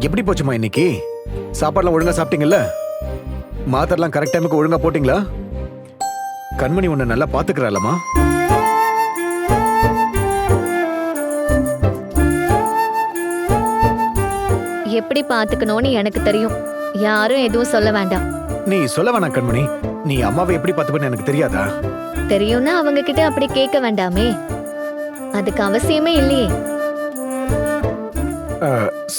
எப்படி போச்சுமா இன்னைக்கு? சாப்பாடுலாம் ஒழுங்கா சாப்பிட்டீங்கல்ல? மாத்திரலாம் கரெக்ட் டைமுக்கு ஒழுங்கா போட்டீங்களா? கண்மணி உன்னை நல்லா பாத்துக்கிறாளம்மா எப்படி பாத்துக்கணும்னு எனக்கு தெரியும். யாரும் எதுவும் சொல்ல வேண்டாம். நீ சொல்ல வேணாம் கண்மணி. நீ அம்மாவை எப்படி பார்த்துப்பன்னு எனக்கு தெரியாதா? தெரியும்னா அவங்க கிட்ட அப்படி கேட்க வேண்டாமே. அதுக்கு அவசியமே இல்லையே.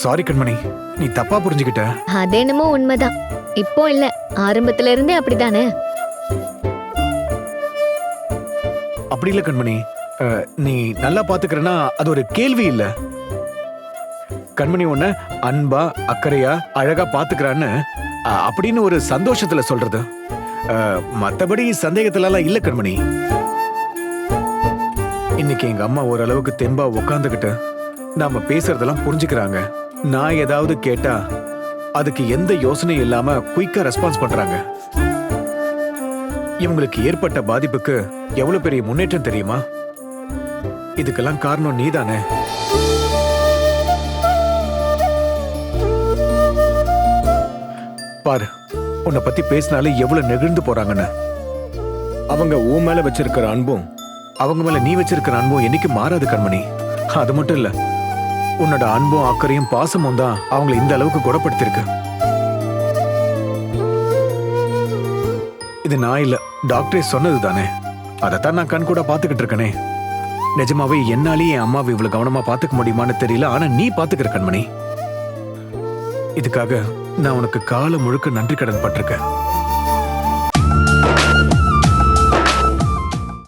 சாரி கண்மணி. நீ தப்பா புரிஞ்சுக்கிட்ட. அது என்னமோ உண்மைதான். இப்போ இல்ல. ஆரம்பத்துல இருந்தே அப்படிதானே? அப்படி இல்ல கண்மணி. நீ நல்லா பாத்துக்கிறனா அது ஒரு கேள்வி இல்ல. கண்மணி உன்னை அன்பா அக்கறையா அழகா பாத்துக்கிறான்னு அப்படின்னு ஒரு சந்தோஷத்துல சொல்றது. மத்தபடி சந்தேகத்துல எல்லாம் இல்ல கண்மணி. இன்னைக்கு எங்க அம்மா ஓரளவுக்கு தெம்பா உக்காந்துக்கிட்டு நாம பேசுறதெல்லாம் புரிஞ்சுக்கிறாங்க. நான் ஏதாவது கேட்டா அதுக்கு எந்த யோசனையும் இல்லாம குயிக்கா ரெஸ்பான்ஸ் பண்றாங்க. இவங்களுக்கு ஏற்பட்ட பாதிப்புக்கு எவ்வளவு பெரிய முன்னேற்றம் தெரியுமா? இதுக்கெல்லாம் காரணம் நீதானே. பாரு உன்னை பத்தி பேசினாலே எவ்வளவு நெகிழ்ந்து போறாங்கன்னு. அவங்க உன் மேல வச்சிருக்கிற அன்பும் அவங்க மேல நீ வச்சிருக்கிற அன்பும் என்னைக்கு மாறாது கண்மணி. அது மட்டும் இல்லை உன்னோட அன்பும் அக்கறையும் பாசமும் தான் அவங்களை இந்த அளவுக்கு குணப்படுத்திருக்கு இது நான் இல்ல டாக்டரே சொன்னது தானே. அதைத்தான் நான் கண் கூட பாத்துக்கிட்டு இருக்கனே. நிஜமாவே என்னாலே என் அம்மாவை இவ்வளவு கவனமா பாத்துக்க முடியுமான்னு தெரியல ஆனா நீ பாத்துக்கிற கண்மணி. இதுக்காக நான் உனக்கு காலம் முழுக்க நன்றி கடன் பட்டிருக்கேன்.